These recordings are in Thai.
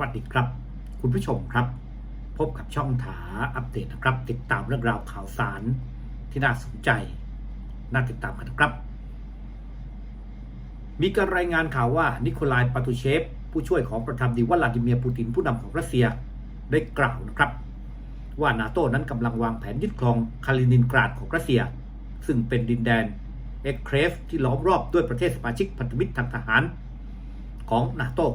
วัสดีครับ คุณผู้ชมครับ พบกับช่องถาอัปเดตนะครับ ติดตามเรื่องราวข่าวสารที่น่าสนใจ น่าติดตามกันนะครับ มีการรายงานข่าวว่านิโคลายปาตูเชฟ ผู้ช่วยของประธานาธิบดีวลาดิเมียร์ปูตินผู้นำของรัสเซียได้กล่าวนะครับ ว่านาโต้นั้นกำลังวางแผนยึดครองคาลินินกราดของรัสเซีย ซึ่งเป็นดินแดนเอ็กเครฟที่ล้อมรอบด้วยประเทศสมาชิกพันธมิตรทางทหารของนาโต้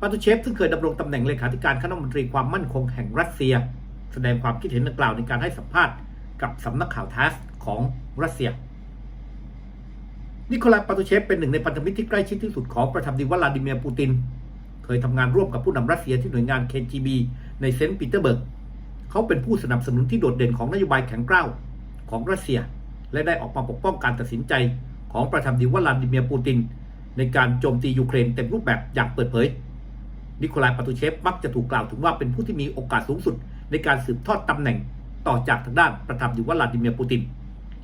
ปาตูเชฟซึ่งเคยดำรงตำแหน่งเลขาธิการคณะมนตรีความมั่นคงแห่งรัสเซีย แสดงความคิดเห็นดังกล่าวในการให้สัมภาษณ์กับสำนักข่าวทัสของรัสเซีย นิโคลาปาตูเชฟเป็นหนึ่งในพันธมิตรที่ใกล้ชิดที่สุดของประธานาธิบดีวลาดิเมียร์ปูติน เคยทำงานร่วมกับผู้นำรัสเซียที่หน่วยงาน KGB ในเซนต์ปีเตอร์เบิร์ก เขาเป็นผู้สนับสนุนที่โดดเด่นของนโยบายแข็งกร้าวของรัสเซีย และได้ออกมาปกป้องการตัดสินใจของประธานาธิบดีวลาดิเมียร์ปูติน ในการโจมตียูเครนเต็มรูปแบบอย่างเปิดเผย นิโคลายปาตูเชฟมักจะถูกกล่าวถึงว่าเป็นผู้ที่มีโอกาสสูงสุด ในการสืบทอดตำแหน่งต่อจากทางด้านประธานาธิบดีวลาดิเมียร์ปูติน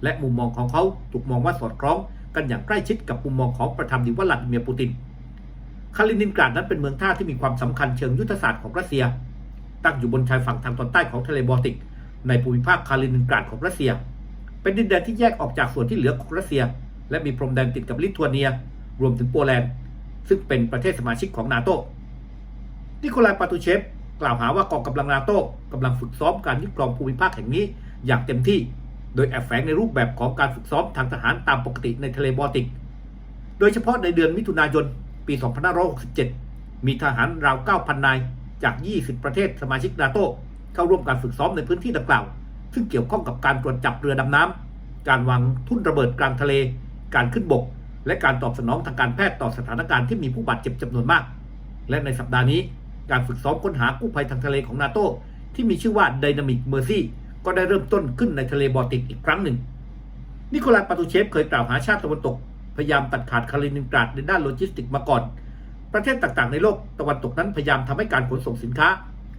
และมุมมองของเขาถูกมองว่าสอดคล้องกันอย่างใกล้ชิดกับมุมมองของประธานาธิบดีวลาดิเมียร์ปูติน คาลินินกราดนั้นเป็นเมืองท่าที่มีความสำคัญเชิงยุทธศาสตร์ของรัสเซีย ตั้งอยู่บนชายฝั่งทางตอนใต้ของทะเลบอลติก ในภูมิภาคคาลินินกราดของรัสเซีย เป็นดินแดนที่แยกออกจากส่วนที่เหลือของรัสเซีย และมีพรมแดนติดกับลิทัวเนีย รวมถึงโปแลนด์ ซึ่งเป็นประเทศสมาชิกของนาโต นิโคลายปาตูเชฟกล่าวหาว่ากองกำลังนาโต้กำลังฝึกซ้อมการยึดครองภูมิภาคแห่งนี้อย่างเต็มที่ โดยแอบแฝงในรูปแบบของการฝึกซ้อมทางทหารตามปกติในทะเลบอลติก โดยเฉพาะในเดือนมิถุนายน ปี 2567 มีทหารราว 9,000 นาย จาก 20 ประเทศสมาชิกนาโต้เข้าร่วมการฝึกซ้อมในพื้นที่ดังกล่าว ซึ่งเกี่ยวข้องกับการตรวจจับเรือดำน้ำการวางทุ่นระเบิดกลางทะเล การขึ้นบก และการตอบสนองทางการแพทย์ต่อสถานการณ์ที่มีผู้บาดเจ็บจำนวนมาก และในสัปดาห์นี้ การฝึกซ้อมค้นหากู้ภัยทางทะเลของนาโต้ที่มีชื่อว่า Dynamic Mercy ก็ได้เริ่มต้นขึ้นในทะเลบอลติกอีกครั้งหนึ่ง นิโคลาปาตูเชฟเคยกล่าวหาชาติตะวันตก พยายามตัดขาดคาลินินกราดในด้านโลจิสติกมาก่อน ประเทศต่างๆในโลกตะวันตกนั้นพยายามทำให้การขนส่งสินค้า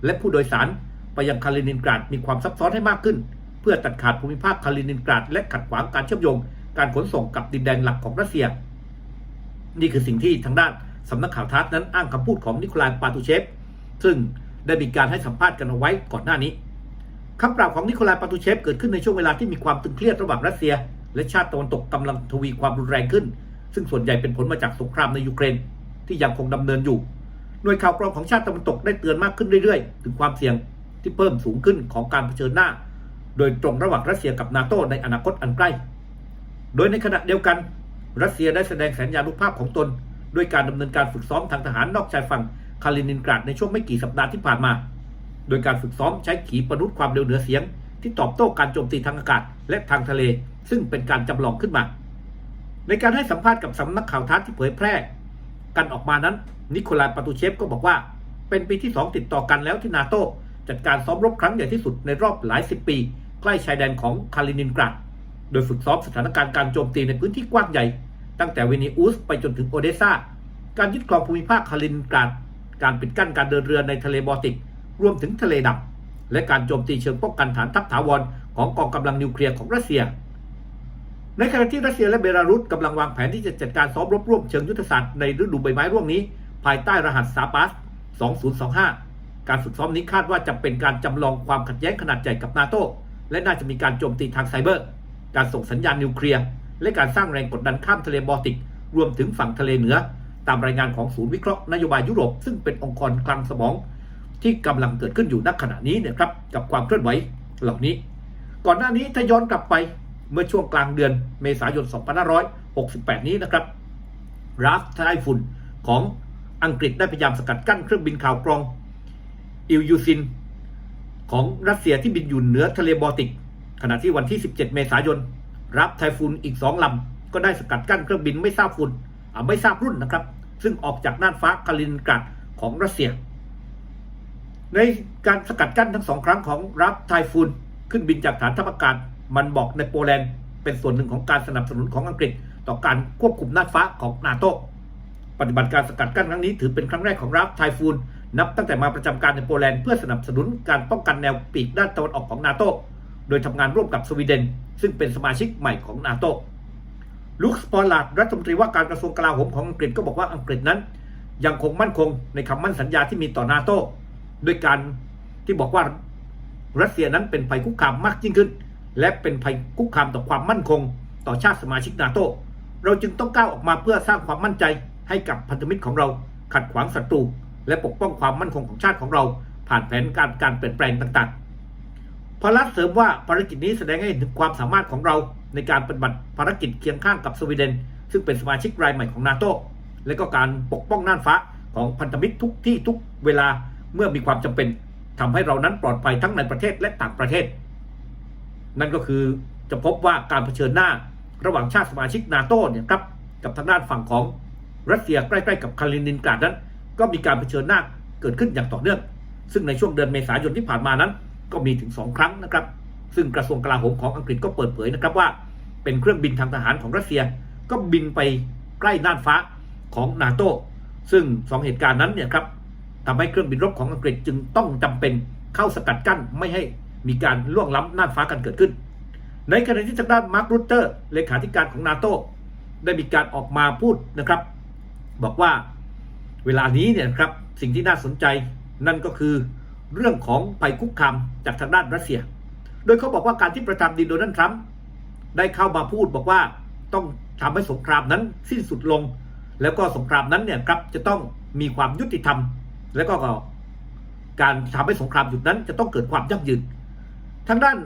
และผู้โดยสารไปยังคาลินินกราดมีความซับซ้อนให้มากขึ้น เพื่อตัดขาดภูมิภาคคาลินินกราดและขัดขวางการเชื่อมโยง การขนส่งกับดินแดนหลักของรัสเซีย นี่คือสิ่งที่ทางด้าน สำนักข่าวทัสนั้นอ้างคำพูดของนิโคลายปาตูเชฟ ซึ่งได้มีการให้สัมภาษณ์กันเอาไว้ก่อนหน้านี้คำกล่าวของนิโคลายปาตูเชฟเกิดขึ้นในช่วงเวลาที่มีความตึงเครียดระหว่างรัสเซีย และชาติตะวันตกกำลังทวีความรุนแรงขึ้น ซึ่งส่วนใหญ่เป็นผลมาจากสงครามในยูเครน ที่ยังคงดำเนินอยู่หน่วยข่าวกรองของชาติตะวันตกได้เตือนมากขึ้นเรื่อยๆ ถึงความเสี่ยงที่เพิ่มสูงขึ้นของการเผชิญหน้า โดยตรงระหว่างรัสเซียกับนาโตในอนาคตอันใกล้ โดยในขณะเดียวกัน รัสเซียได้แสดงสัญญานุภาพของตน ด้วยการดำเนินการฝึกซ้อมทางทหารนอกชายฝั่งคาลินินกราดในช่วงไม่กี่สัปดาห์ที่ผ่านมา โดยการฝึกซ้อมใช้ขีปนาวุธความเร็วเหนือเสียง ที่ตอบโต้การโจมตีทางอากาศ และทางทะเล ซึ่งเป็นการจำลองขึ้นมา ในการให้สัมภาษณ์กับสำนักข่าวทัสที่เผยแพร่ กันออกมานั้น นิโคลายปาตูเชฟก็บอกว่า เป็นปีที่ 2 ติดต่อกันแล้วที่นาโตจัดการซ้อมรบครั้งใหญ่ที่สุดในรอบหลายสิบปี ใกล้ชายแดนของคาลินินกราด โดยฝึกซ้อมสถานการณ์การโจมตีในพื้นที่กว้างใหญ่ ตั้งแต่เวนิอุสไปจนถึงโอเดซาการยึดครองภูมิภาคคาลินินกราดการปิดกั้นการเดินเรือในทะเลบอลติก รวมถึงทะเลดำและการโจมตีเชิงป้องกันฐานทัพถาวรของกองกำลังนิวเคลียร์ของรัสเซีย ในขณะที่รัสเซียและเบลารุสกำลังวางแผนที่จะจัดการซ้อมรบร่วมเชิงยุทธศาสตร์ในฤดูใบไม้ร่วงนี้ ภายใต้รหัสซาปัส 2025 การฝึกซ้อมนี้คาดว่าจะเป็นการจำลองความขัดแย้งขนาดใหญ่กับนาโตและน่าจะมีการโจมตีทางไซเบอร์ การส่งสัญญาณนิวเคลียร์ และการสร้างแรงกดดันข้ามทะเลบอลติก รวมถึงฝั่งทะเลเหนือ ตามรายงานของศูนย์วิเคราะห์นโยบายยุโรป ซึ่งเป็นองค์กรคลังสมอง ที่กำลังเกิดขึ้นอยู่ณขณะนี้นี่ยครับกับความเคลื่อนไหวเหล่านี้ ก่อนหน้านี้ถ้าย้อนกลับไปเมื่อช่วงกลางเดือนเมษายน 2568 นี้นะครับราฟไทฟุนของอังกฤษได้พยายามสกัดกั้นเครื่องบินข่าวกรองอิลยูซิน ของรัสเซียที่บินอยู่เหนือทะเลบอลติก ขณะที่วันที่ 17 เมษายน รับไทฟุนอีก2ลำ ก็ได้สกัดกั้นเครื่องบินไม่ทราบฝุ่นไม่ทราบรุ่นนะครับ ซึ่งออกจากน่านฟ้าคาลินกราดของรัสเซีย ในการสกัดกั้นทั้งสองครั้งของรับไทฟุนขึ้นบินจากฐานทัพอากาศมันบอกในโปแลนด์เป็นส่วนหนึ่งของการสนับสนุนของอังกฤษ ต่อการควบคุมน่านฟ้าของนาโตปฏิบัติการสกัดกั้นครั้งนี้ถือเป็นครั้งแรกของรับไทฟูนนับตั้งแต่มาประจำการในโปแลนด์เพื่อสนับสนุนการป้องกันแนวปีกด้านตะวันออกของนาโต โดยทำงานร่วมกับสวีเดน ซึ่งเป็นสมาชิกใหม่ของนาโตลุคสปอร์ลาร์ดรัฐมนตรีว่าการกระทรวงกลาโหมของอังกฤษก็บอกว่าอังกฤษนั้น ยังคงมั่นคงในคำมั่นสัญญาที่มีต่อนาโต้ด้วยการที่บอกว่ารัสเซียนั้นเป็นภัยคุกคามมากยิ่งขึ้น และเป็นภัยคุกคามต่อความมั่นคง ต่อชาติสมาชิกนาโต้เราจึงต้องก้าวออกมาเพื่อสร้างความมั่นใจให้กับพันธมิตรของเรา ขัดขวางศัตรูและปกป้องความมั่นคงของชาติของเรา ผ่านแผนการการเปลี่ยนแปลงต่างๆ พลัสเสริมว่าภารกิจนี้แสดงให้เห็นถึงความสามารถของเราในการปฏิบัติภารกิจเคียงข้างกับสวีเดน ซึ่งเป็นสมาชิกรายใหม่ของนาโตและก็การปกป้องน่านฟ้าของพันธมิตรทุกที่ทุกเวลาเมื่อมีความจำเป็นทำให้เรานั้นปลอดภัยทั้งในประเทศและต่างประเทศ นั่นก็คือจะพบว่าการเผชิญหน้าระหว่างชาติสมาชิกนาโตเนี่ยครับกับทางด้านฝั่งของรัสเซียใกล้ๆกับคาลินินกราดนั้น ก็มีการเผชิญหน้าเกิดขึ้นอย่างต่อเนื่อง ซึ่งในช่วงเดือนเมษายนที่ผ่านมานั้น ก็มีถึง 2 ครั้งนะครับ ซึ่งกระทรวงกลาโหมของอังกฤษก็เปิดเผยนะครับว่า เป็นเครื่องบินทางทหารของรัสเซีย ก็บินไปใกล้น่านฟ้าของนาโตซึ่งสองเหตุการณ์นั้นเนี่ยครับทำให้เครื่องบินรบของอังกฤษจึงต้องจำเป็นเข้าสกัดกั้นไม่ให้มีการล่วงล้ำน่านฟ้ากันเกิดขึ้น ในขณะที่ทางด้านมาร์ครูเตอร์เลขาธิการของนาโตได้มีการออกมาพูดนะครับ บอกว่าเวลานี้เนี่ยครับสิ่งที่น่าสนใจนั่นก็คือ เรื่องของภัยคุกคามจากทางด้านรัสเซีย โดยเขาบอกว่าการที่ประธานาธิบดีโดนัลด์ทรัมป์ได้เข้ามาพูดบอกว่าต้องทำให้สงครามนั้นสิ้นสุดลง แล้วก็สงครามนั้นเนี่ยครับจะต้องมีความยุติธรรม แล้วก็การทำให้สงครามหยุดนั้น จะต้องเกิดความยั่งยืน ทางด้าน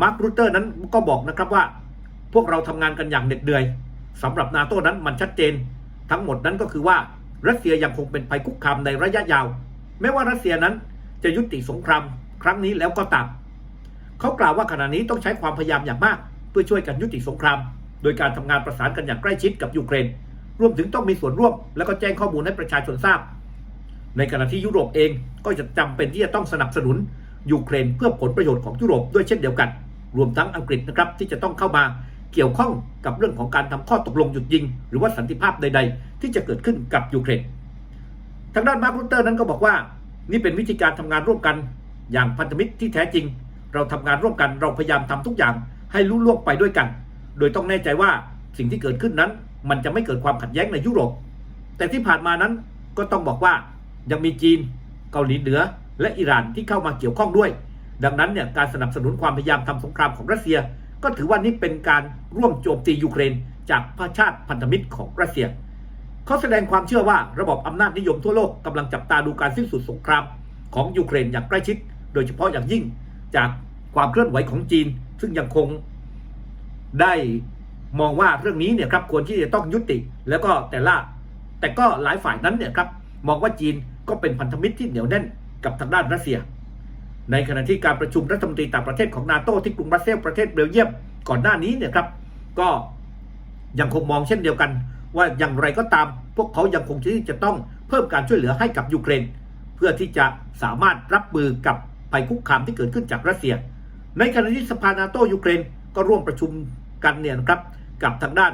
มาร์ครูเตอร์นั้นก็บอกนะครับว่า พวกเราทำงานกันอย่างเหน็ดเหนื่อยสำหรับนาโต้นั้นมันชัดเจน ทั้งหมดนั้นก็คือว่ารัสเซียยังคงเป็นภัยคุกคามในระยะยาว แม้ว่ารัสเซียนั้น จะยุติสงครามครั้งนี้แล้วก็ตามเขากล่าวว่าขณะนี้ต้องใช้ความพยายามอย่างมาก เพื่อช่วยกันยุติสงคราม โดยการทำงานประสานกันอย่างใกล้ชิดกับยูเครนรวมถึงต้องมีส่วนร่วม และก็แจ้งข้อมูลให้ประชาชนทราบ ในขณะที่ยุโรปเองก็จะจำเป็นที่จะต้องสนับสนุนยูเครนเพื่อผลประโยชน์ของยุโรปด้วยเช่นเดียวกัน รวมทั้งอังกฤษนะครับที่จะต้องเข้ามาเกี่ยวข้องกับเรื่องของการทำข้อตกลงหยุดยิง หรือว่าสันติภาพใด ๆ ที่จะเกิดขึ้นกับยูเครน ทางด้านมาร์ครูเตอร์นั้นก็บอกว่า นี่เป็นวิธีการทำงานร่วมกัน อย่างพันธมิตรที่แท้จริง เราทำงานร่วมกันเราพยายามทำทุกอย่างให้ลุล่วงไปด้วยกัน โดยต้องแน่ใจว่าสิ่งที่เกิดขึ้นนั้น มันจะไม่เกิดความขัดแย้งในยุโรป แต่ที่ผ่านมานั้นก็ต้องบอกว่ายังมีจีน เกาหลีเหนือ และอิหร่านที่เข้ามาเกี่ยวข้องด้วย ดังนั้นเนี่ยการสนับสนุนความพยายามทำสงครามของรัสเซีย ก็ถือว่านี่เป็นการร่วมโจมตียูเครน จากพระชาติพันธมิตรของรัสเซีย เขาแสดงความเชื่อว่าระบบอำนาจนิยมทั่วโลกกำลังจับตาดูการสิ้นสุดสงครามของยูเครนอย่างใกล้ชิด โดยเฉพาะอย่างยิ่งจากความเคลื่อนไหวของจีน ซึ่งยังคงได้มองว่าเรื่องนี้เนี่ยครับควรที่จะต้องยุติ แล้วก็แต่ละแต่ก็หลายฝ่ายนั้นเนี่ยครับมองว่าจีนก็เป็นพันธมิตรที่เหนียวแน่นกับทางด้านรัสเซีย ในขณะที่การประชุมรัฐมนตรีต่างประเทศของนาโตที่กรุงบรัสเซลส์ประเทศเบลเยียมก่อนหน้านี้เนี่ยครับก็ยังคงมองเช่นเดียวกัน ว่าอย่างไรก็ตามพวกเขายังคงที่จะต้องเพิ่มการช่วยเหลือให้กับยูเครน เพื่อที่จะสามารถรับมือกับภัยคุกคามที่เกิดขึ้นจากรัสเซีย ในขณะที่สภานาโตยูเครนก็ร่วมประชุมกันเนี่ยนะครับกับทางด้าน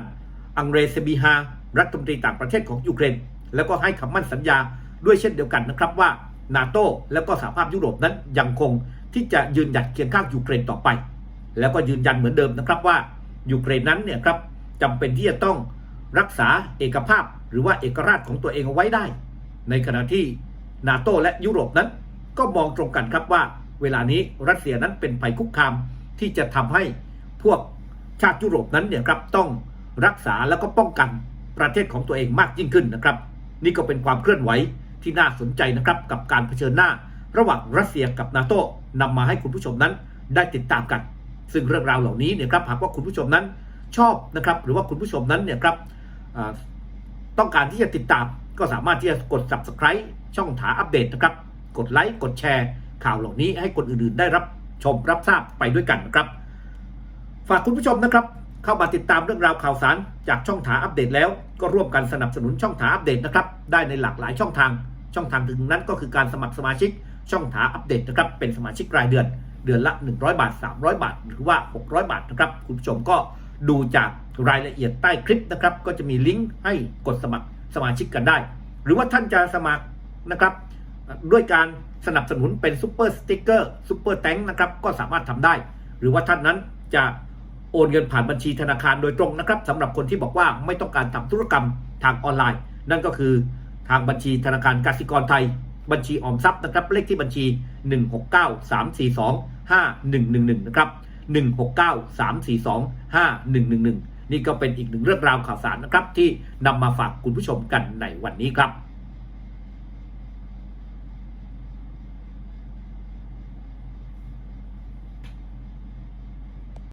อังเรเซบีฮารัฐมนตรีต่างประเทศของยูเครน แล้วก็ให้คำมั่นสัญญาด้วยเช่นเดียวกันนะครับว่านาโตแล้วก็สหภาพยุโรปนั้นยังคงที่จะยืนหยัดเคียงข้างยูเครนต่อไป แล้วก็ยืนยันเหมือนเดิมนะครับว่ายูเครนนั้นเนี่ยครับจำเป็นที่จะต้อง รักษาเอกภาพหรือว่าเอกราชของตัวเองเอาไว้ได้ ในขณะที่นาโตและยุโรปนั้นก็มองตรงกันครับว่า เวลานี้รัสเซียนั้นเป็นภัยคุกคามที่จะทำให้พวกชาติยุโรปนั้นเนี่ยครับต้องรักษาแล้วก็ป้องกันประเทศของตัวเองมากยิ่งขึ้นนะครับ นี่ก็เป็นความเคลื่อนไหวที่น่าสนใจนะครับกับการเผชิญหน้า ระหว่างรัสเซียกับนาโตนำมาให้คุณผู้ชมนั้นได้ติดตามกัน ซึ่งเรื่องราวเหล่านี้เนี่ยครับหากว่าคุณผู้ชมนั้นชอบนะครับ หรือว่าคุณผู้ชมนั้นเนี่ยครับ ต้องการที่จะติดตามก็สามารถที่จะกด subscribe ช่องถาอัปเดตนะครับ กดไลค์กดแชร์ข่าวเหล่านี้ให้คนอื่นๆ ได้รับชมรับทราบไปด้วยกันนะครับ ฝากคุณผู้ชมนะครับ เข้ามาติดตามเรื่องราวข่าวสารจากช่องถาอัปเดตแล้ว ก็ร่วมกันสนับสนุนช่องถาอัปเดตนะครับ ได้ในหลากหลายช่องทาง ช่องทางถึงนั้นก็คือการสมัครสมาชิก ช่องถาอัปเดตนะครับเป็นสมาชิกรายเดือน เดือนละ 100 บาท 300 บาท หรือว่า 600 บาทนะครับคุณผู้ชมก็ดูจาก รายละเอียดใต้คลิปนะครับ ก็จะมีลิงก์ให้กดสมัครสมาชิกกันได้ หรือว่าท่านจะสมัครนะครับ ด้วยการสนับสนุนเป็นซูเปอร์สติ๊กเกอร์ซูเปอร์แตงนะครับก็สามารถทำได้ หรือว่าท่านนั้นจะโอนเงินผ่านบัญชีธนาคารโดยตรงนะครับสำหรับคนที่บอกว่าไม่ต้องการทำธุรกรรมทางออนไลน์ นั่นก็คือทางบัญชีธนาคารกสิกรไทย บัญชีออมทรัพย์นะครับเลขที่บัญชี 169-342-5111 นะครับ 169-342-5111 นี่ก็เป็นอีกหนึ่งเรื่องราวข่าวสารนะครับที่นำมาฝากคุณผู้ชมกันในวันนี้ครับ